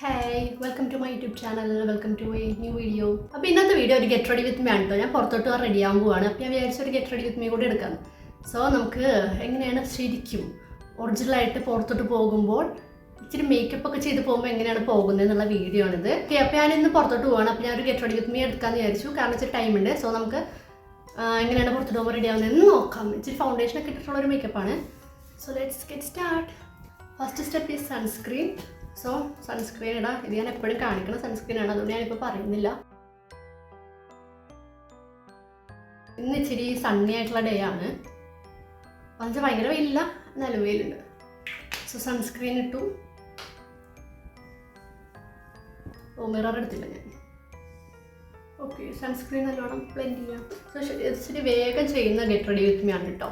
Hi welcome to my YouTube channel welcome to my new video അപ്പോൾ ഇന്നത്തെ video ഒരു get ready with me ആണ് ഞാൻ പുറത്തോട്ട് റെഡി ആകാൻ പോവാണ്. അപ്പോൾ ഞാൻ വിചാരിച്ച ഒരു ഗെറ്റ് റെഡി വിത്ത് മീ കൂടെ എടുക്കാം. സോ നമുക്ക് എങ്ങനെയാണ് ശരിക്കും ഒറിജിനലായിട്ട് പുറത്തോട്ട് പോകുമ്പോൾ ഇച്ചിരി മേക്കപ്പ് ഒക്കെ ചെയ്ത് പോകുമ്പോൾ എങ്ങനെയാണ് പോകുന്നത് എന്നുള്ള വീഡിയോ ആണിത്. ഓക്കെ അപ്പോൾ ഞാൻ ഇന്ന് പുറത്തോട്ട് പോവാണ്. അപ്പോൾ ഞാൻ ഒരു ഗെറ്റ് റെഡി വിത്ത് മീ എടുക്കാമെന്ന് വിചാരിച്ചു. കാരണം ഇച്ചിരി ഉണ്ട്. സോ നമുക്ക് എങ്ങനെയാണ് പുറത്തോട്ട് പോകുമ്പോൾ റെഡി ആവുന്നതെന്ന് നോക്കാം. ഇച്ചിരി ഫൗണ്ടേഷൻ ഒക്കെ ഇട്ടിട്ടുള്ള ഒരു മേക്കപ്പാണ് so let's get start first step is sunscreen so sunscreen ഇടാം ഇത് ഞാൻ എപ്പോഴും കാണിക്കണം സൺസ്ക്രീൻ ആണ്. അതുകൊണ്ട് ഞാനിപ്പോൾ പറയുന്നില്ല. ഇന്ന് ഇച്ചിരി സണ്ണി ആയിട്ടുള്ള ഡേ ആണ്. എന്നുവെച്ചാൽ ഭയങ്കര വെയിലില്ല എന്നാലും വെയിലുണ്ട്. സോ സൺസ്ക്രീൻ ഇട്ടു. ഓ മിറർ എടുത്തില്ല ഞാൻ. ഓക്കെ സൺസ്ക്രീൻ നല്ലോണം ബ്ലെൻഡ് ചെയ്യാം. സോ ഇച്ചിരി വേഗം ചെയ്യുന്ന ഗെറ്റ് റെഡി വിത്ത് മീ ആണ് കേട്ടോ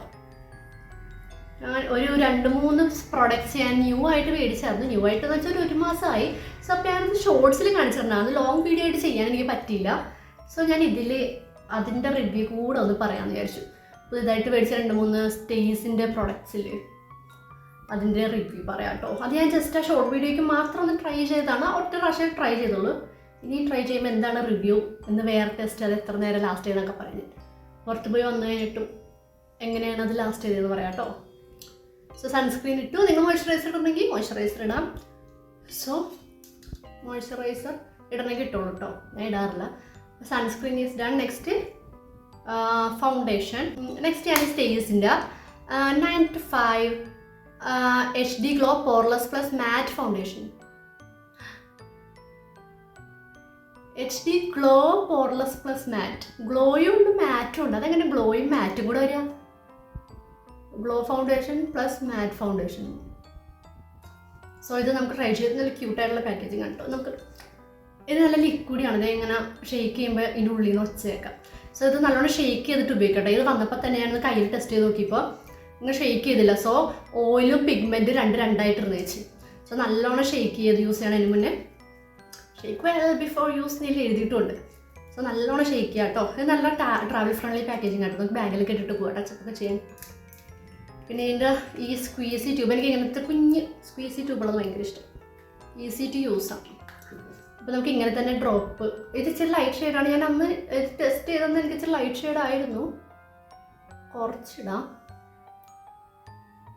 ഒരു രണ്ട് മൂന്ന് പ്രോഡക്റ്റ്സ് ഞാൻ ന്യൂ ആയിട്ട് മേടിച്ചായിരുന്നു. ന്യൂ ആയിട്ട് എന്ന് വെച്ചാൽ ഒരു മാസമായി സോ അപ്പോൾ ഞാനത് ഷോർട്സിൽ കാണിച്ചിട്ടുണ്ടായിരുന്നു ലോങ് വീഡിയോ ആയിട്ട് ചെയ്യാൻ എനിക്ക് പറ്റിയില്ല. സോ ഞാൻ ഇതിൽ അതിന്റെ റിവ്യൂ കൂടെ ഒന്ന് പറയാമെന്ന് വിചാരിച്ചു. പുതുതായിട്ട് മേടിച്ച രണ്ട് മൂന്ന് സ്റ്റേസിന്റെ പ്രൊഡക്ട്സിൽ അതിന്റെ റിവ്യൂ പറയാം കേട്ടോ അത് ഞാൻ ജസ്റ്റ് ആ ഷോർട്ട് വീഡിയോയ്ക്ക് മാത്രം ഒന്ന് ട്രൈ ചെയ്തതാണ്. ഒറ്റ പ്രാവശ്യം ട്രൈ ചെയ്തോളൂ ഇനി ട്രൈ ചെയ്യുമ്പോൾ എന്താണ് റിവ്യൂ എന്ന് വേറെ ടെസ്റ്റ് അത് എത്ര നേരം ലാസ്റ്റ് ചെയ്തെന്നൊക്കെ പറഞ്ഞ്. പുറത്ത് പോയി വന്നു കഴിഞ്ഞിട്ടും എങ്ങനെയാണ് അത് ലാസ്റ്റ് ചെയ്തതെന്ന് പറയാം കേട്ടോ സോ സൺസ്ക്രീൻ ഇട്ടു. നിങ്ങൾ മോയ്സ്ചറൈസർ ഇടണമെങ്കിൽ മോയ്സ്ചറൈസർ ഇടാം. സോ മോയ്സ്ചറൈസർ ഇടണമെങ്കിൽ ഇട്ടോളൂ കേട്ടോ ഞാൻ ഇടാറില്ല. Sunscreen is done next foundation next ഞാൻ സ്റ്റേജിന്റെ nine to five H D glow poreless plus matte foundation H D glow poreless plus matte ഗ്ലോയും ഉണ്ട് മാറ്റും ഉണ്ട്. അതെങ്ങനെ ഗ്ലോയും മാറ്റും കൂടെ വരിക? Glow foundation plus matte foundation. So ഇത് നമുക്ക് ട്രൈ ചെയ്ത് നല്ല ക്യൂട്ടായിട്ടുള്ള പാക്കേജിങ് കേട്ടോ നമുക്ക് ഇത് നല്ല ലിക്വിഡിയാണ് ഇത് ഇങ്ങനെ ഷെയ്ക്ക് ചെയ്യുമ്പോൾ ഇതിന്റെ ഉള്ളിൽ നിന്ന് ഒച്ചയേക്കാം. സോ ഇത് നല്ലോണം ഷെയ്ക്ക് ചെയ്തിട്ട് ഉപയോഗിക്കട്ടെ. ഇത് വന്നപ്പോൾ തന്നെ ഞാനത് കയ്യിൽ ടെസ്റ്റ് ചെയ്ത് നോക്കിയപ്പോൾ ഇങ്ങനെ ഷെയ്ക്ക് ചെയ്തില്ല. സോ ഓയിലും പിഗ്മെന്റ് രണ്ട് രണ്ടായിട്ട് ഇറങ്ങിച്ച് സോ നല്ലോണം ഷെയ്ക്ക് ചെയ്ത് യൂസ് ചെയ്യണം. അതിന് മുന്നേ ഷെയ്ക്ക് വെൽ ബിഫോർ യൂസ് ഇതിൽ എഴുതിയിട്ടുണ്ട്. സോ നല്ലോണം ഷെയ്ക്ക് ചെയ്യാം കേട്ടോ ഇത് നല്ല ട്രാവൽ ഫ്രണ്ട്ലി പാക്കേജിങ് ആട്ടോ നമുക്ക് ബാഗിലൊക്കെ ഇട്ടിട്ട് പോകാം ടച്ചപ്പൊക്കെ ചെയ്യാൻ പിന്നെ ഇതിന്റെ ഈ സ്ക്വീസി ട്യൂബ് എനിക്ക് ഇങ്ങനത്തെ കുഞ്ഞ് സ്ക്വീസി ട്യൂബുള്ളത് ഭയങ്കര ഇഷ്ടം. ഈസി ടു യൂസ് ആണ് അപ്പോൾ നമുക്ക് ഇങ്ങനെ തന്നെ ഡ്രോപ്പ് ഇത് ഇച്ചിരി ലൈറ്റ് ഷെയ്ഡാണ് ഞാൻ അന്ന് ടെസ്റ്റ് ചെയ്തന്ന് എനിക്ക് ഇച്ചിരി ലൈറ്റ് ഷെയ്ഡ് ആയിരുന്നു. കുറച്ചിടാം.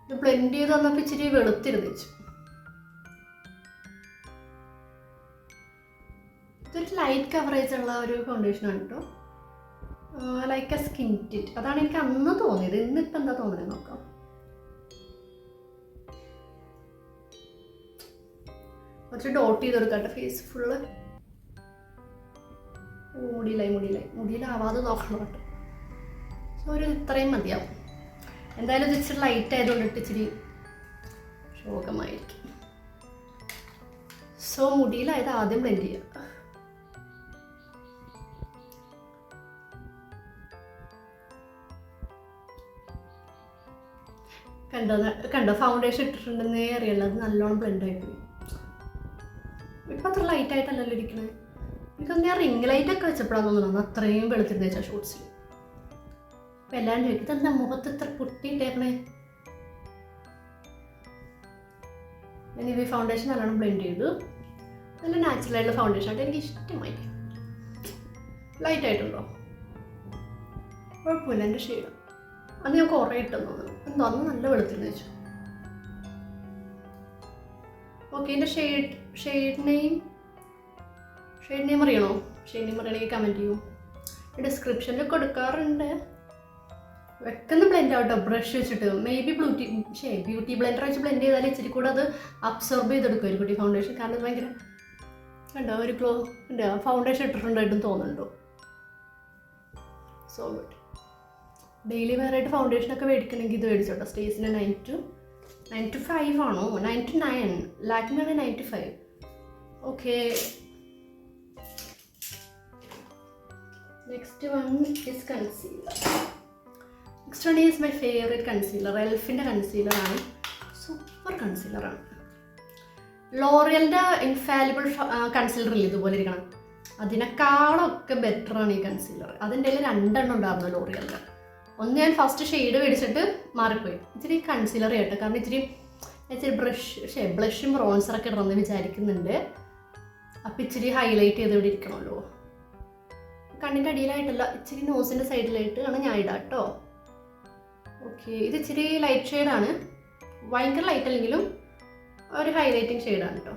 ഇത് ബ്ലെൻഡ് ചെയ്ത് തന്നപ്പോൾ ഇച്ചിരി വെളുത്തിരുന്നിച്ചു ഇതൊരു ലൈറ്റ് കവറേജ് ഉള്ള ഒരു ഫൗണ്ടേഷനാണ് കേട്ടോ ലൈക്ക് എ സ്കിൻ ടിറ്റ് അതാണ് എനിക്ക് അന്ന് തോന്നിയത്. ഇന്നിപ്പോൾ എന്താ തോന്നുന്നത് നോക്കാം. കുറച്ച് ഡോട്ട് ചെയ്ത് കൊടുക്കട്ടെ ഫേസ് ഫുള്ള് മുടിയിലായി മുടിയിലായി. മുടിയിലാവാതെ നോക്കണം കേട്ടോ. സോ ഒരു ഇത്രയും മതിയാവും. എന്തായാലും ഇത് ഇച്ചിരി ലൈറ്റ് ആയതുകൊണ്ടിട്ട് ഇച്ചിരി ശോകമായിരിക്കും. സോ മുടിയിലായത് ആദ്യം ബ്ലെൻഡ് ചെയ്യുക കണ്ടോ കണ്ടോ ഫൗണ്ടേഷൻ ഇട്ടിട്ടുണ്ടെന്നേ അറിയില്ല അത് നല്ലോണം ബ്ലെൻഡ് ആയിപ്പോയി. അത്ര ലൈറ്റ് ആയിട്ടല്ലല്ലോ ഇരിക്കുന്നത് എനിക്കൊന്ന് ഞാൻ റിംഗ് ലൈറ്റ് ഒക്കെ വെച്ചപ്പോഴാണ് തോന്നുന്നു അത്രയും വെളുത്തിരുന്ന വെച്ചാൽ ഷോർട്സിൽ അപ്പം എല്ലാവരും ചോദിക്കും ഇതെന്താ മുഖത്ത് ഇത്ര പൊട്ടിയിട്ടേക്കണേ ഞാൻ ഇനി ഫൗണ്ടേഷൻ നല്ലോണം ബ്ലെൻഡ് ചെയ്തു. നല്ല നാച്ചുറൽ ആയിട്ടുള്ള ഫൗണ്ടേഷൻ ആയിട്ട് എനിക്ക് ഇഷ്ടമായി. ലൈറ്റ് ആയിട്ടുണ്ടോ? കുഴപ്പമില്ല എന്റെ ഷെയ്ഡ്. അന്ന് ഞാൻ കുറേ ഇട്ടെന്ന് തോന്നുന്നു. എന്തോ അന്ന് നല്ല വെളുത്തിരുന്ന് വെച്ചു. ഓക്കെ എന്റെ shade shade name shade name അറിയണോ? ഷെയ്ഡ് നെയിം അറിയണമെങ്കിൽ കമന്റ് ചെയ്യൂ. ഡിസ്ക്രിപ്ഷനിൽ കൊടുക്കാറുണ്ട്. വെക്കുന്ന ബ്ലെൻഡ് ആവട്ടോ ബ്രഷ് വെച്ചിട്ട്. മേ ബി ബ്യൂട്ടി ഷേ ബ്യൂട്ടി ബ്ലെൻഡർ വെച്ച് ബ്ലെൻഡ് ചെയ്താൽ ഇച്ചിരി കൂടെ അത് അബ്സോർബ് ചെയ്തെടുക്കും ഒരു കുട്ടി ഫൗണ്ടേഷൻ കാരണം അത് ഭയങ്കര കണ്ടോ ഒരു ഗ്ലോ ഉണ്ട് ഫൗണ്ടേഷൻ ഇട്ടിട്ടുണ്ടായിട്ടും തോന്നുന്നുണ്ടോ? സോ ഗുഡ് ഡെയിലി വേറായിട്ട് ഫൗണ്ടേഷൻ ഒക്കെ മേടിക്കണമെങ്കിൽ ഇത് മേടിച്ചോട്ടോ. സ്റ്റേസിന് nine to nine to five ആണോ? Nine to nine ലാക്കിനാണ് nine to five okay next one is concealer next one is my favourite concealer എൽഫിന്റെ കൺസീലറാണ് സൂപ്പർ കൺസീലറാണ് ലോറിയലിന്റെ ഇൻഫാലിബിൾ കൺസീലർ ഇല്ല ഇതുപോലെ ഇരിക്കണം. അതിനേക്കാളൊക്കെ ബെറ്ററാണ് ഈ കൺസീലർ അതിന്റെ രണ്ടെണ്ണം ഉണ്ടായിരുന്നു ലോറിയലിന്റെ ഒന്ന് ഞാൻ ഫസ്റ്റ് ഷെയ്ഡ് മേടിച്ചിട്ട് മാറിപ്പോയി. ഇച്ചിരി കൺസീലർ കേട്ടോ കാരണം ഇച്ചിരി ഇച്ചിരി ബ്രഷ് ബ്ലഷും ബ്രോൺസറൊക്കെ ഇടണമെന്ന് വിചാരിക്കുന്നുണ്ട്. അപ്പം ഇച്ചിരി ഹൈലൈറ്റ് ചെയ്ത് ഇവിടെ ഇരിക്കണമല്ലോ കണ്ണിന്റെ അടിയിലായിട്ടല്ല ഇച്ചിരി നോസിന്റെ സൈഡിലായിട്ട് ആണ് ഞാൻ ഇടാം കേട്ടോ ഓക്കെ ഇത് ഇച്ചിരി ലൈറ്റ് ഷെയ്ഡാണ് ഭയങ്കര ലൈറ്റ് അല്ലെങ്കിലും ഒരു ഹൈലൈറ്റിങ് ഷെയ്ഡാണ് കേട്ടോ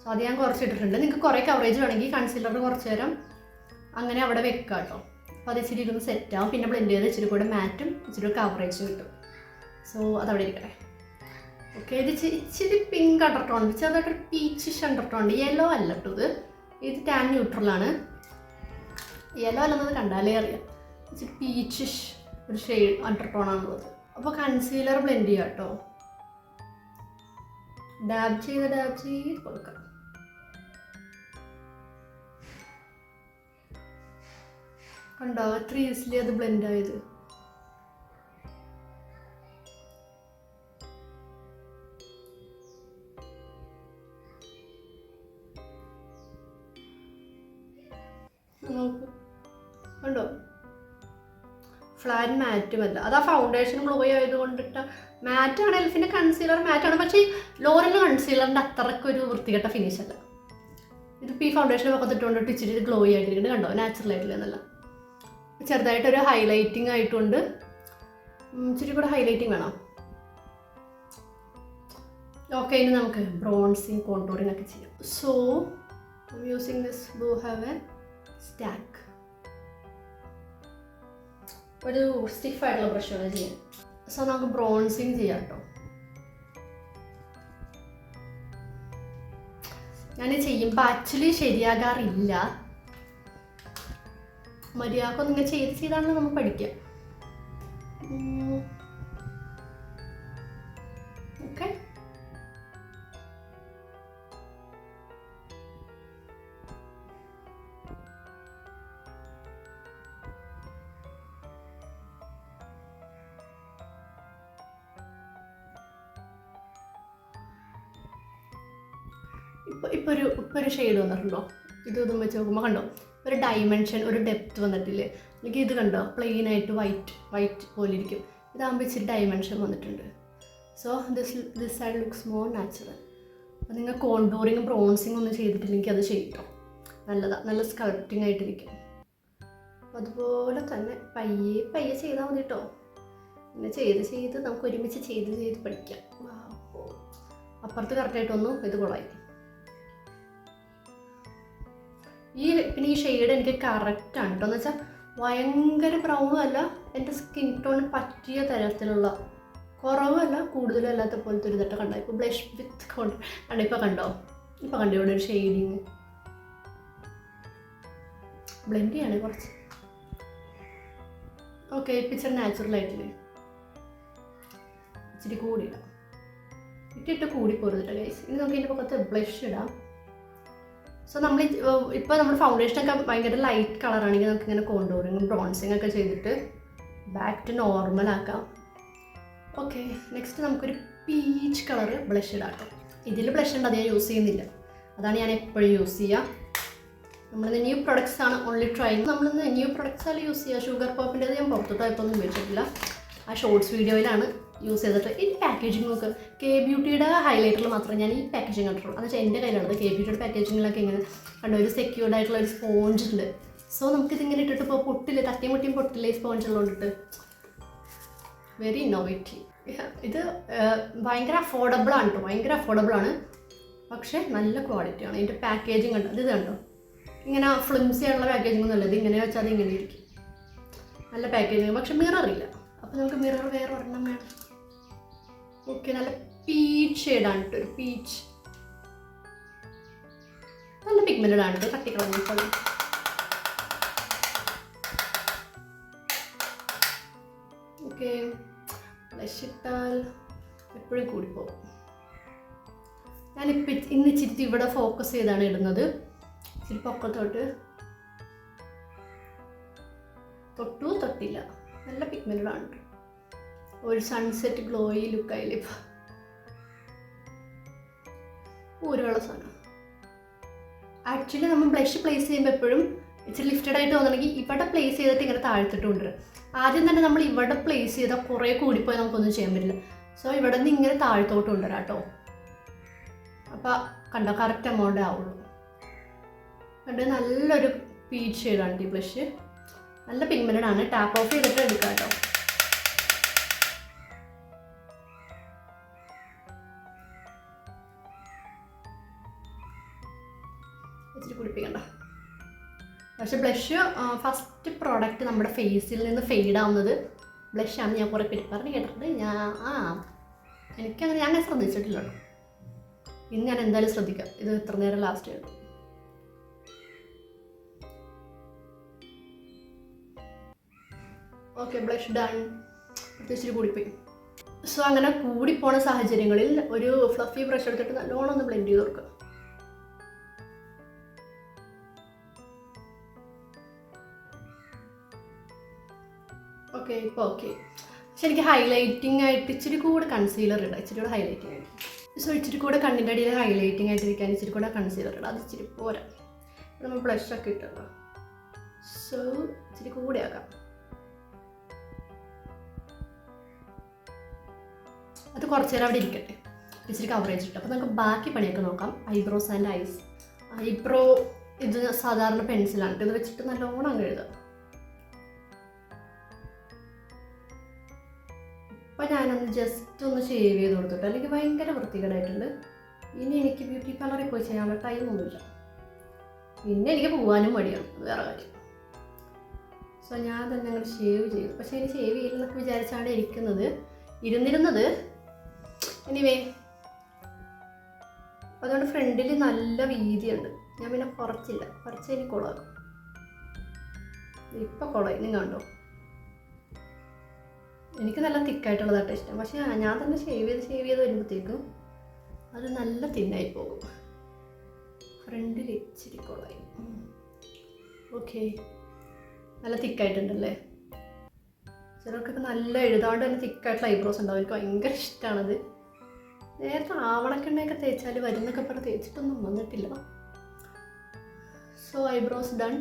സോ അത് ഞാൻ കുറച്ചിട്ടിട്ടുണ്ട് നിങ്ങൾക്ക് കുറേ കവറേജ് വേണമെങ്കിൽ കൺസീലർ കുറച്ച് നേരം അങ്ങനെ അവിടെ വെക്കുക കേട്ടോ അപ്പോൾ അത് ഇച്ചിരി ഇരുന്ന് സെറ്റ് ആവും. പിന്നെ ബ്ലെൻഡ് ചെയ്ത് ഇച്ചിരി കൂടെ മാറ്റും ഇച്ചിരി കവറേജ് കിട്ടും. സോ അതവിടെ ഇരിക്കട്ടെ. ഓക്കെ ഇത് ഇച്ചി- ഇച്ചിരി പിങ്ക് അണ്ടർടോൺ ചെറുതായിട്ടൊരു പീച്ചിഷ് അണ്ടർട്ടോണ്ട് യെല്ലോ അല്ല കേട്ടോ ഇത്. ഇത് ടാൻ ന്യൂട്രൽ ആണ്. യെല്ലോ അല്ലെന്നത് കണ്ടാലേ അറിയാം. ഇച്ചിരി പീച്ചിഷ് ഒരു ഷെയ്ഡ് അണ്ടർടോൺ ആണുള്ളത്. അപ്പോൾ കൺസീലർ ബ്ലെൻഡ് ചെയ്യാം കേട്ടോ ഡാബ് ചെയ്ത് ഡാബ് ചെയ്ത് കൊടുക്കാം. കണ്ടോ? എത്ര ഈസിലി അത് ബ്ലെൻഡ് ആയത്. ഫ്ലാറ്റ് മാറ്റുമല്ല. അത് ആ ഫൗണ്ടേഷൻ ഗ്ലോ ആയതുകൊണ്ടിട്ട് ആണ് എൽഫിന്റെ കൺസീലർ മാറ്റാണ്. പക്ഷേ ലോറിന്റെ കൺസീലറിന്റെ അത്രക്കൊരു വൃത്തികെട്ട ഫിനിഷ് അല്ല. ഇതിപ്പോൾ ഈ ഫൗണ്ടേഷൻ ഒക്കെ തൊട്ടുകൊണ്ടിട്ട് ഇച്ചിരി ഗ്ലോ ആയിട്ടിരിക്കുന്നത് കണ്ടോ? നാച്ചുറൽ ആയിട്ടില്ല എന്നല്ല. ചെറുതായിട്ടൊരു ഹൈലൈറ്റിംഗ് ആയിട്ടുണ്ട്. ഇച്ചിരി കൂടെ ഹൈലൈറ്റിംഗ് വേണം. ഓക്കെ ഇനി നമുക്ക് ബ്രോൺസിങ് കോണ്ടൂറിങ് ഒക്കെ ചെയ്യാം. So using this blue have a stack ഒരു സ്റ്റിഫ് ആയിട്ടുള്ള വേണം ചെയ്യാൻ. സോ നമുക്ക് ബ്രോൺസിങ് ചെയ്യാം കേട്ടോ ഞാൻ ചെയ്യുമ്പോൾ ആക്ച്വലി ശരിയാകാറില്ല. മര്യാദക്കൊന്നും ഇങ്ങനെ ചെയ്ത് ചെയ്താണ് നമുക്ക് പഠിക്കാം. ഇപ്പൊ ഇപ്പൊ ഒരു ഇപ്പൊ ഒരു ഷെയ്ഡ് വന്നിട്ടുണ്ടോ? ഇത് ഇതും വെച്ച് നോക്കുമ്പോൾ കണ്ടോ? ഒരു ഡൈമെൻഷൻ ഒരു ഡെപ്ത് വന്നിട്ടില്ലേ? എനിക്ക് ഇത് കണ്ടോ? പ്ലെയിൻ ആയിട്ട് വൈറ്റ് വൈറ്റ് പോലെ ഇരിക്കും. ഇതാകുമ്പോൾ ഇച്ചിരി ഡൈമെൻഷൻ വന്നിട്ടുണ്ട്. So this this side looks more natural അപ്പോൾ നിങ്ങൾ കോണ്ടോറിങ്ങും ബ്രോൺസിങ് ഒന്നും ചെയ്തിട്ടില്ലെങ്കിൽ അത് ചെയ്യട്ടോ നല്ലതാണ് നല്ല സ്കൾപ്റ്റിംഗ് ആയിട്ടിരിക്കും. അതുപോലെ തന്നെ പയ്യെ പയ്യെ ചെയ്താൽ മതി കേട്ടോ പിന്നെ ചെയ്ത് ചെയ്ത് നമുക്ക് ഒരുമിച്ച് ചെയ്ത് ചെയ്ത് പഠിക്കാം. അപ്പുറത്ത് കറക്റ്റായിട്ടൊന്നും ഇത് കൊള്ളായി ഈ പിന്നെ ഈ ഷെയ്ഡ് എനിക്ക് കറക്റ്റാണ് കേട്ടോ എന്ന് വെച്ചാൽ ഭയങ്കര ബ്രൗണും അല്ല എന്റെ സ്കിൻ ടോൺ പറ്റിയ തരത്തിലുള്ള കുറവല്ല കൂടുതലും അല്ലാത്ത പോലത്തെ ഒരു ഇതൊക്കെ കണ്ടോ? ഇപ്പോൾ ബ്ലഷ് വിത്ത് കൊണ്ട് കണ്ടോ? ഇപ്പോൾ കണ്ടോ? ഇപ്പോൾ കണ്ടോ ഇവിടെ ഒരു ഷെയ്ഡിങ് ബ്ലെൻഡ് ചെയ്യാണ് കുറച്ച്. ഓക്കെ പിക്ചർ നാച്ചുറൽ ആയിട്ടില്ലേ? ഇച്ചിരി കൂടി ഇടാം ഇട്ടിട്ട് കൂടി പോരുന്നില്ല ഗൈസ് ഇനി നമുക്ക് ഇതിന്റെ പക്കത്ത് ബ്ലഷ് ഇടാം. സോ നമ്മൾ ഇപ്പോൾ നമ്മൾ ഫൗണ്ടേഷനൊക്കെ ഭയങ്കര ലൈറ്റ് കളറാണെങ്കിൽ നമുക്ക് ഇങ്ങനെ കോണ്ടോറിങ്ങും ബ്രോൺസിങ് ഒക്കെ ചെയ്തിട്ട് ബാക്ക് ടു നോർമൽ ആക്കാം. ഓക്കെ നെക്സ്റ്റ് നമുക്കൊരു പീച്ച് കളർ ബ്ലഷ് ഇടാക്കാം ഇതിൽ ബ്ലഷ് ഉണ്ട് അത് ഞാൻ യൂസ് ചെയ്യുന്നില്ല. അതാണ് ഞാൻ എപ്പോഴും യൂസ് ചെയ്യുക നമ്മളിന്ന് ന്യൂ പ്രൊഡക്ട്സ് ആണ് ഓൺലി ട്രൈ നമ്മളിന്ന് ന്യൂ പ്രൊഡക്ട്സ് ആണ് യൂസ് ചെയ്യുക ഷുഗർ പോപ്പിന്റെത് ഞാൻ പുറത്തോട്ട് ഒന്നും ഉപയോഗിച്ചിട്ടില്ല. ആ ഷോർട്സ് വീഡിയോയിലാണ് യൂസ് ചെയ്തിട്ട് ഈ പാക്കേജിംഗ് നോക്ക് കെ ബ്യൂട്ടിയുടെ ഹൈലൈറ്ററിൽ മാത്രമേ ഞാൻ ഈ പാക്കേജിങ് കണ്ടിട്ടുള്ളൂ. എന്ന് വെച്ചാൽ എന്റെ കയ്യിലുള്ളത് കെ ബ്യൂട്ടിയുടെ പാക്കേജിങ്ങിലൊക്കെ ഇങ്ങനെ കണ്ടോ ഒരു സെക്യൂർഡ് ആയിട്ടുള്ള ഒരു സ്പോഞ്ച് ഉണ്ട് സോ നമുക്കിതിങ്ങനെ ഇട്ടിട്ട് ഇപ്പോൾ പൊട്ടില്ല തട്ടിയും മുട്ടിയും പൊട്ടില്ല ഈ സ്പോഞ്ച് ഉള്ളതുകൊണ്ടിട്ട് വെരി ഇന്നോവേറ്റീവ് ഇത് ഭയങ്കര അഫോർഡബിൾ ആണ് കേട്ടോ ഭയങ്കര അഫോർഡബിൾ ആണ്. പക്ഷേ നല്ല ക്വാളിറ്റിയാണ് ഇതിന്റെ പാക്കേജിങ് കണ്ടോ? ഇത് കണ്ടോ? ഇങ്ങനെ ഫ്ലിംസി ആയിട്ടുള്ള പാക്കേജിംഗ് ഒന്നും അല്ല ഇത് ഇങ്ങനെ വെച്ചാൽ ഇങ്ങനെ ഇരിക്കും. നല്ല പാക്കേജിങ് പക്ഷെ മിറർ ഇല്ല. അപ്പോൾ നമുക്ക് മിറർ വേറെ ഒരെണ്ണം വേണം. ഓക്കെ നല്ല പീച്ച് ഷെയ്ഡാണ് കേട്ടോ ഒരു പീച്ച് നല്ല പിഗ്മെന്റഡ് ആണ് കേട്ടോ തട്ടിക്കളഞ്ഞപ്പോൾ ഓക്കെ ബ്ലഷ് ഇട്ടാൽ എപ്പോഴും കൂടിപ്പോകും. ഞാനിപ്പോൾ ഇന്ന് ഇച്ചിരി ഇവിടെ ഫോക്കസ് ചെയ്താണ് ഇടുന്നത്. ഇച്ചിരി പൊക്കത്തോട്ട് തൊട്ടു തൊട്ടില്ല. നല്ല പിഗ്മെന്റഡ് ആണ് ട്ടോ. ഒരു സൺസെറ്റ് ഗ്ലോയി ലുക്കായില്ല ഇപ്പം? ഊരുള്ള സാധനം. ആക്ച്വലി നമ്മൾ ബ്ലഷ് പ്ലേസ് ചെയ്യുമ്പോൾ എപ്പോഴും ഇച്ചിരി ലിഫ്റ്റഡ് ആയിട്ട് തോന്നണമെങ്കിൽ ഇവിടെ പ്ലേസ് ചെയ്തിട്ട് ഇങ്ങനെ താഴ്ത്തിട്ടുണ്ട് ആദ്യം തന്നെ നമ്മൾ ഇവിടെ പ്ലേസ് ചെയ്താൽ കുറേ കൂടിപ്പോയി നമുക്കൊന്നും ചെയ്യാൻ പറ്റില്ല. സോ ഇവിടെ നിന്ന് ഇങ്ങനെ താഴ്ത്തോട്ട് കൊണ്ടുവരാം കേട്ടോ അപ്പോൾ കണ്ടോ കറക്റ്റ് എമൗണ്ട് ആവുള്ളൂ. കണ്ട് നല്ലൊരു പീച്ച് ഷെയ്ഡാണ് ഈ ബ്ലഷ് നല്ല ആണ്. ടാപ്പ് ഓഫ് ചെയ്തിട്ട് എടുക്കാം കേട്ടോ പക്ഷെ ബ്ലഷ് ഫസ്റ്റ് പ്രോഡക്റ്റ് നമ്മുടെ ഫേസിൽ നിന്ന് ഫെയ്ഡ് ആവുന്നത് ബ്ലഷാണ് ഞാൻ കുറേ പേര് പറഞ്ഞ് കേട്ടിട്ടുണ്ട്. ഞാൻ ആ എനിക്കങ്ങനെ ഞാൻ ശ്രദ്ധിച്ചിട്ടില്ല ഇന്ന് ഞാൻ എന്തായാലും ശ്രദ്ധിക്കാം. ഇത് ഇത്ര നേരം ലാസ്റ്റ് ചെയ്തു ഓക്കെ ബ്ലഷ് ഡൺ ഇച്ചിരി കൂടിപ്പോയി. സോ അങ്ങനെ കൂടിപ്പോണ സാഹചര്യങ്ങളിൽ ഒരു ഫ്ലഫി ബ്രഷ് എടുത്തിട്ട് നല്ലോണം ഒന്ന് ബ്ലെൻഡ് ചെയ്ത് കൊടുക്കുക. ഇപ്പോൾ ഓക്കെ പക്ഷെ എനിക്ക് ഹൈലൈറ്റിംഗ് ആയിട്ട് ഇച്ചിരി കൂടെ കൺസീലർ ഇടാം. ഇച്ചിരി കൂടെ ഹൈലൈറ്റിംഗ് ആയിട്ട്. സോ ഇച്ചിരി കൂടെ കണ്ണിന്റെ അടിയിൽ ഹൈലൈറ്റിംഗ് ആയിട്ട് ഇരിക്കാൻ ഇച്ചിരി കൂടെ കൺസീലർ ഇടാം. അത് ഇച്ചിരി പോരാ. നമ്മൾ ബ്ലഷൊക്കെ ഇട്ടല്ലോ സോ ഇച്ചിരി കൂടെ ആക്കാം. അത് കുറച്ച് നേരം അവിടെ ഇരിക്കട്ടെ. ഇച്ചിരി കവറേജ് ഇട്ട്. അപ്പോൾ നമുക്ക് ബാക്കി പണിയൊക്കെ നോക്കാം. ഐബ്രോസ് ആൻഡ് ഐസ് ഐബ്രോ ഇത് സാധാരണ പെൻസിലാണ് ഇത് വെച്ചിട്ട് നല്ലോണം അങ്ങ് എഴുതാം. ജസ്റ്റ് ഒന്ന് ഷേവ് ചെയ്ത് കൊടുത്തിട്ട് അല്ലെങ്കിൽ ഭയങ്കര വൃത്തികേടായിട്ടുണ്ട്. ഇനി എനിക്ക് ബ്യൂട്ടി പാർലറിൽ പോയി ചെയ്യാനുള്ള ടൈമൊന്നുമില്ല പിന്നെ എനിക്ക് പോകാനും മടിയാണ്. വേറെ കാര്യം. സോ ഞാൻ തന്നെ അങ്ങോട്ട് ഷേവ് ചെയ്തു. പക്ഷേ ഇനി ഷേവ് ചെയ്യില്ലെന്നൊക്കെ വിചാരിച്ചാണ് ഇരിക്കുന്നത്. ഇരുന്നിരുന്നത്. എനിവേ അതുകൊണ്ട് ഫ്രണ്ടിൽ നല്ല വീതിയുണ്ട്. ഞാൻ പിന്നെ കുറച്ചില്ല. കുറച്ച് എനിക്ക് കുളമാക്കും ഇപ്പം കുളമായി നിങ്ങൾ കണ്ടോ? എനിക്ക് നല്ല തിക്കായിട്ടുള്ളതാട്ടോ ഇഷ്ടം. പക്ഷേ ഞാൻ തന്നെ ഷേവ് ചെയ്ത് ഷേവ് ചെയ്ത് വരുമ്പോഴത്തേക്കും അത് നല്ല തിന്നായി പോകും. ഫ്രണ്ടിൽ ഇച്ചിരി കുളമായി ഓക്കെ നല്ല തിക്കായിട്ടുണ്ടല്ലേ ചിലർക്കൊക്കെ നല്ല എഴുതാണ്ട് തന്നെ തിക്കായിട്ടുള്ള ഐബ്രോസ് ഉണ്ടാവും. എനിക്ക് ഭയങ്കര ഇഷ്ടമാണത് നേരത്തെ ആവണക്കെണ്ണയൊക്കെ തേച്ചാൽ വരുന്നൊക്കെ പറഞ്ഞ് തേച്ചിട്ടൊന്നും വന്നിട്ടില്ല. So eyebrows done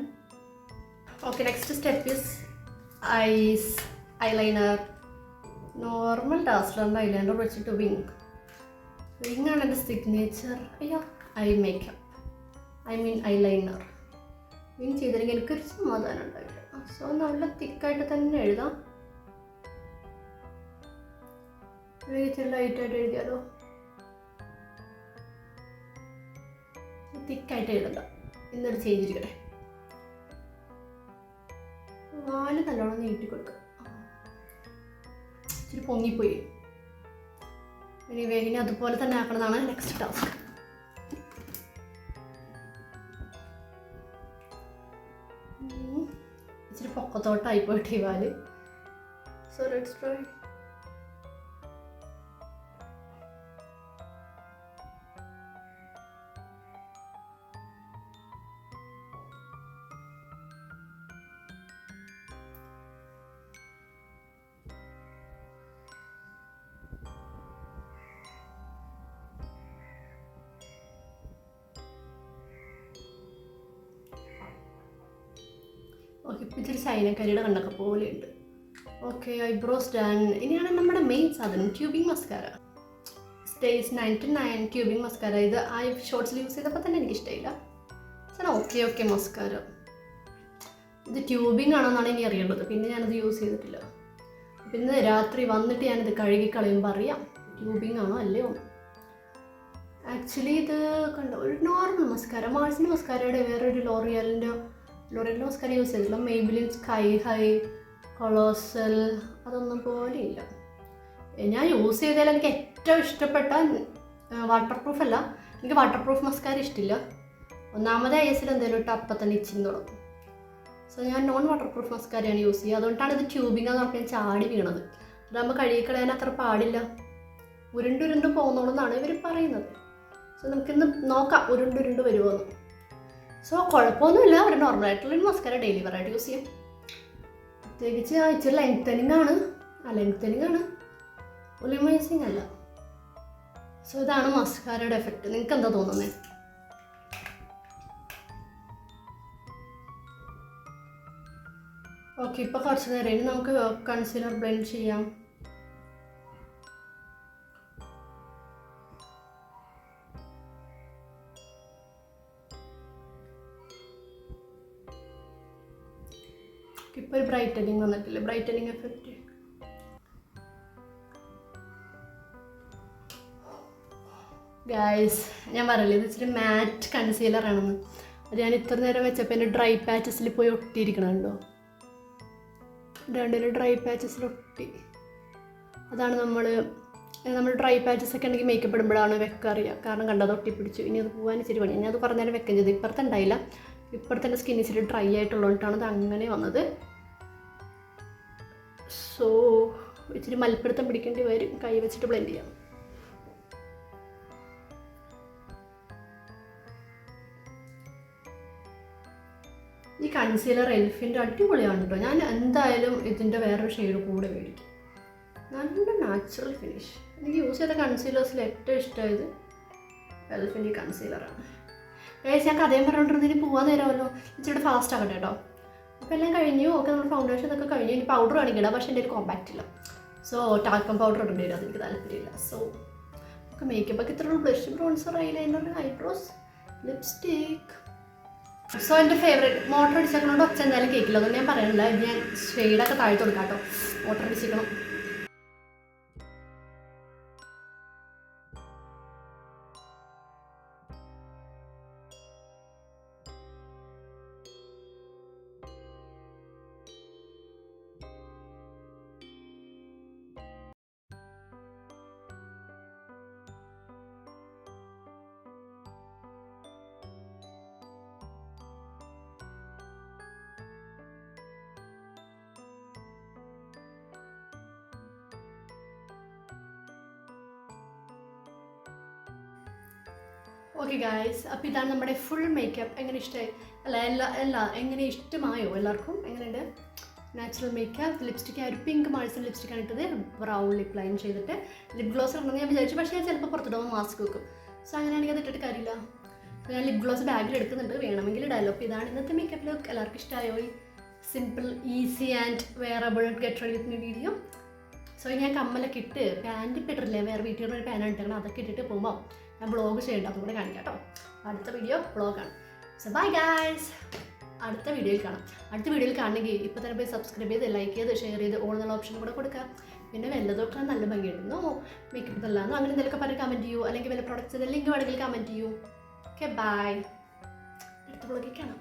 okay next step is eyes eyeliner normal ഡാസ്ലറിന്റെ eyeliner വെച്ചിട്ട് വിങ് വിങ് ആണ് എന്റെ സിഗ്നേച്ചർ അയ്യോ eye makeup I mean eyeliner wing ചെയ്തില്ലെങ്കിൽ എനിക്കൊരു സമാധാനം ഉണ്ടാവില്ല. സോ നല്ല തിക്കായിട്ട് തന്നെ എഴുതാം. ഇച്ചിരി ലൈറ്റായിട്ട് എഴുതിയാലോ? തിക്കായിട്ട് എഴുതണ്ട. ഇന്നൊരു ചെയ്തിരിക്കട്ടെ വാൽ നല്ലോണം നീട്ടി ഇച്ചിരി പൊങ്ങിപ്പോയി. ഇനി വേഗിനെ അതുപോലെ തന്നെ ആക്കണതാണ് നെക്സ്റ്റ് ടാസ്ക് ഇച്ചിരി പൊക്കത്തോട്ടായി പോയിട്ട് ഈ വാൽ. സോ ലെറ്റ്സ് ട്രൈ ഓക്കെ ഇപ്പം ഇച്ചിരി ചൈനക്കരിയുടെ കണ്ണൊക്കെ പോലെയുണ്ട്. ഓക്കെ ഐബ്രോസ് ഡൺ ഇനിയാണ് നമ്മുടെ മെയിൻ സാധനം tubing mascara stays nine to nine tubing mascara ഇത് ആ ഷോർട്സിൽ യൂസ് ചെയ്തപ്പോൾ തന്നെ എനിക്ക് ഇഷ്ടമില്ല സാർ ഓക്കെ ഓക്കെ മസ്കാര ഇത് ട്യൂബിങ് ആണെന്നാണ് ഇനി അറിയേണ്ടത്. പിന്നെ ഞാനത് യൂസ് ചെയ്തിട്ടില്ല. പിന്നെ രാത്രി വന്നിട്ട് ഞാനിത് കഴുകി കളയുമ്പോൾ അറിയാം. ട്യൂബിങ് ആണോ അല്ലയോ? ആക്ച്വലി ഇത് കണ്ടോ ഒരു നോർമൽ മസ്കാര മാർസിന്റെ മസ്കാരയുടെ വേറൊരു ലോറിയലിന്റെ ലോറിയൽ മസ്കാര യൂസ് ചെയ്തിട്ടുള്ള മെയ്ബിലിൻ സ്കൈ ഹൈ കൊളോസൽ അതൊന്നും പോലെ ഇല്ല ഞാൻ യൂസ് ചെയ്തതിൽ എനിക്ക് ഏറ്റവും ഇഷ്ടപ്പെട്ട വാട്ടർ പ്രൂഫ് അല്ല എനിക്ക് വാട്ടർ പ്രൂഫ് മസ്കാര ഇഷ്ടമില്ല ഒന്നാമത് ഐ എസിൽ എന്തെങ്കിലും ഇട്ട് അപ്പം തന്നെ ഇച്ചിന്ന് തുടങ്ങും സോ ഞാൻ നോൺ വാട്ടർ പ്രൂഫ് മസ്കാരയാണ് യൂസ് ചെയ്യുക. അതുകൊണ്ടാണ് ഇത് ട്യൂബിംഗ് എന്ന് പറഞ്ഞാൽ ചാടി വീണത്. അതാകുമ്പോൾ കഴുകി കളയാൻ അത്ര പാടില്ല. ഉരുണ്ടുരുണ്ട് പോകുന്നോളെന്നാണ് ഇവർ പറയുന്നത്. സോ നമുക്കിന്ന് നോക്കാം ഉരുണ്ടുരുണ്ട് വരുമോയെന്ന് സോ കുഴപ്പമൊന്നുമില്ല. ഒരു നോർമലായിട്ടുള്ള മസ്കാര ഡെയിലി വെറൈറ്റി യൂസ് ചെയ്യും. പ്രത്യേകിച്ച് ആ ഇച്ചിരി ലെങ്തനിങ് ആണ്. ആ ലെങ്തനിങ് ആണ്. ഒലിമൈസിങ് അല്ല. സോ ഇതാണ് മസ്കാരയുടെ എഫക്റ്റ് നിങ്ങൾക്ക് എന്താ തോന്നുന്നത് ഓക്കെ ഇപ്പോൾ കുറച്ച് നേരം ഇനി നമുക്ക് കൺസീലർ ബ്ലെൻഡ് ചെയ്യാം. ഇപ്പോൾ ഒരു ബ്രൈറ്റനിങ് വന്നിട്ടില്ല? ബ്രൈറ്റനിങ് എഫക്റ്റ് ഗായ്സ് ഞാൻ പറയില്ലേ ഇത് ഇച്ചിരി മാറ്റ് കൺസീലർ ആണെന്ന്. അത് ഞാൻ ഇത്ര നേരം വെച്ചപ്പോൾ എന്റെ ഡ്രൈ പാച്ചസിൽ പോയി ഒട്ടിയിരിക്കണുണ്ടോ രണ്ടിലും ഡ്രൈ പാച്ചസിൽ ഒട്ടി. അതാണ് നമ്മൾ നമ്മൾ ഡ്രൈ പാച്ചസ് ഒക്കെ ഉണ്ടെങ്കിൽ മേക്കപ്പ് ഇടുമ്പോഴാണ് വെക്കറിയുക കാരണം കണ്ടത് ഒട്ടിപ്പിടിച്ചു. ഇനി അത് പോകാൻ ഇച്ചിരി പണി. ഞാൻ അത് പറഞ്ഞാലും വെക്കാൻ ചെയ്തു. ഇപ്പുറത്തെ ഉണ്ടായില്ല. ഇപ്പുറത്തെ എന്റെ ഡ്രൈ ആയിട്ടുള്ളതുകൊണ്ടാണ് അത് അങ്ങനെ വന്നത്. സോ ഇച്ചിരി മൽപ്പിടുത്തം പിടിക്കേണ്ടി വരും. കൈ വെച്ചിട്ട് ബ്ലെൻഡ് ചെയ്യാം. ഈ കൺസീലർ എൽഫിന്റെ അടിപൊളിയാണ് കേട്ടോ ഞാൻ എന്തായാലും ഇതിന്റെ വേറൊരു ഷെയ്ഡ് കൂടെ മേടിക്കും. നല്ല നാച്ചുറൽ ഫിനിഷ് എനിക്ക് യൂസ് ചെയ്ത കൺസീലേഴ്സിൽ ഏറ്റവും ഇഷ്ടമായത് എൽഫിന്റെ കൺസീലറാണ് ഏകദേശം ഞാൻ കഥയും പറഞ്ഞുകൊണ്ടിരുന്നതിന് പോകാൻ നേരമല്ലോ. ഇച്ചിരി ഫാസ്റ്റ് ആകട്ടെ കേട്ടോ അപ്പോൾ എല്ലാം കഴിഞ്ഞു. ഒക്കെ നമ്മൾ ഫൗണ്ടേഷൻ ഇതൊക്കെ കഴിഞ്ഞു. ഇനി പൗഡർ കാണിക്കണം പക്ഷേ എന്റെ ഒരു കോമ്പാക്റ്റ് ഇല്ല. സോ ടാൽക്കം പൗഡർ ഇടേണ്ടി വരും അതെനിക്ക് താല്പര്യമില്ല. സോ ഒക്കെ മേക്കപ്പ് ഒക്കെ ഇത്രയുള്ള. Blush bronzer eyeliner eyebrows lipstick so എന്റെ ഫേവറേറ്റ് മോട്ടർ അടിച്ചേക്കണോണ്ട് ഒച്ച എന്തായാലും കേൾക്കില്ല അതുകൊണ്ട് ഞാൻ പറയണില്ല. ഞാൻ ഷെയ്ഡൊക്കെ താഴ്ത്തി കൊടുക്കാം കേട്ടോ മോട്ടർ അടിച്ചിരിക്കണം ഓക്കെ ഗായ്സ് അപ്പോൾ ഇതാണ് നമ്മുടെ ഫുൾ മേക്കപ്പ് എങ്ങനെ ഇഷ്ടമായി അല്ല എല്ലാ എല്ലാ എങ്ങനെ ഇഷ്ടമായോ എല്ലാവർക്കും? എങ്ങനെയുണ്ട്? നാച്ചുറൽ മേക്കപ്പ് ലിപ്സ്റ്റിക്ക് ആ ഒരു പിങ്ക് മാഴ്സൺ ലിപ്സ്റ്റിക്കാണ് ഇട്ടത്. ബ്രൗൺ ലിപ് ലൈൻ ചെയ്തിട്ട് ലിപ് ഗ്ലോസ് ഇടണമെന്ന് ഞാൻ വിചാരിച്ചു. പക്ഷേ ഞാൻ ചിലപ്പോൾ പുറത്തിടുമ്പോൾ മാസ്ക് വെക്കും. സോ അങ്ങനെയാണെങ്കിൽ അത് ഇട്ടിട്ട് കാര്യമില്ല. ഞാൻ ലിപ് ഗ്ലോസ് ബാഗിൽ എടുക്കുന്നുണ്ട്. വേണമെങ്കിൽ അപ്പോൾ ഇതാണ് ഇന്നത്തെ മേക്കപ്പ് ലുക്ക് എല്ലാവർക്കും ഇഷ്ടമായോ simple easy and wearable get ready with video so ഞാൻ കമ്മലൊക്കെ ഇട്ട് പാന്റ് ഇട്ടിട്ടില്ലേ? വേറെ നിന്ന് ഒരു പാനാണ് ഇട്ടിരിക്കണം അതൊക്കെ ഇട്ടിട്ട് പോകുമ്പോൾ ഞാൻ ബ്ലോഗ് ചെയ്യണ്ട അതുകൂടെ കാണിക്കാം കേട്ടോ അടുത്ത വീഡിയോ ബ്ലോഗാണ് സോ ബൈ ഗായ്സ് അടുത്ത വീഡിയോയിൽ കാണാം. അടുത്ത വീഡിയോയിൽ കാണണമെങ്കിൽ ഇപ്പോൾ തന്നെ പോയി സബ്സ്ക്രൈബ് ചെയ്ത് ലൈക്ക് ചെയ്ത് ഷെയർ ചെയ്ത് ഓൾ എന്നുള്ള ഓപ്ഷൻ കൂടെ കൊടുക്കുക പിന്നെ വല്ലതൊക്കെ നല്ല ഭംഗിയുണ്ടെന്നോ? മേക്കപ്പ് നല്ലതാണോ അങ്ങനെ എന്തെങ്കിലുമൊക്കെ പറഞ്ഞ് കമന്റ് ചെയ്യൂ. അല്ലെങ്കിൽ വല്ല പ്രൊഡക്ട്സിന്റെ ലിങ്ക് വേണമെങ്കിൽ കമന്റ് ചെയ്യൂ. ഓക്കെ ബൈ അടുത്ത ബ്ലോഗിൽ കാണാം.